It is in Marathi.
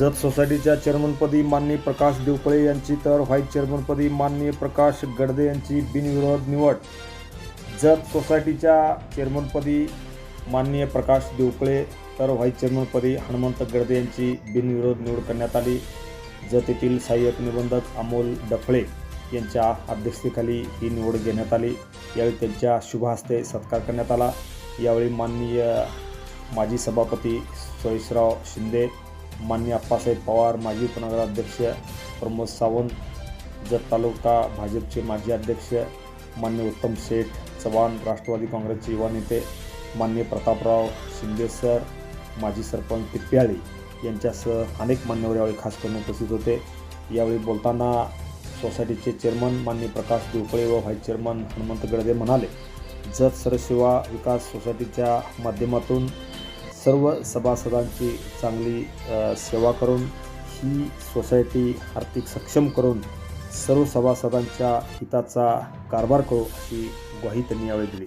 जत सोसायटीच्या चेअरमनपदी माननीय प्रकाश देवपळे यांची तर व्हाईस चेअरमनपदी माननीय प्रकाश गडदे यांची बिनविरोध निवड. जत सोसायटीच्या चेअरमनपदी माननीय प्रकाश देवपळे तर व्हाईस चेअरमनपदी हनुमंत गडदे यांची बिनविरोध निवड करण्यात आली. जत येथील सहाय्यक निबंधक अमोल डफळे यांच्या अध्यक्षतेखाली ही निवड घेण्यात आली. यावेळी त्यांच्या शुभहस्ते सत्कार करण्यात आला. यावेळी माननीय माजी सभापती सुरेशराव शिंदे मान्य अप्पासाहेब पवार माजी उपनगराध्यक्ष प्रमोद सावंत जत तालुका भाजपचे माजी अध्यक्ष मान्य उत्तम शेठ चव्हाण राष्ट्रवादी काँग्रेसचे युवा नेते मान्य प्रतापराव शिंदे सर माजी सरपंच टिप्प्याळी यांच्यासह अनेक मान्यवर यावेळी खास करून उपस्थित होते. यावेळी बोलताना सोसायटीचे चेअरमन मान्य प्रकाश देवकळे व व्हाईस चेअरमन हनुमंत गडदे म्हणाले जत सरसेवा विकास सोसायटीच्या माध्यमातून सर्व सभासदांची चांगली सेवा करून ही सोसायटी आर्थिक सक्षम करून सर्व सभासदांच्या हिताचा कारभार करू अशी ग्वाही त्यांनी यावेळी दिली.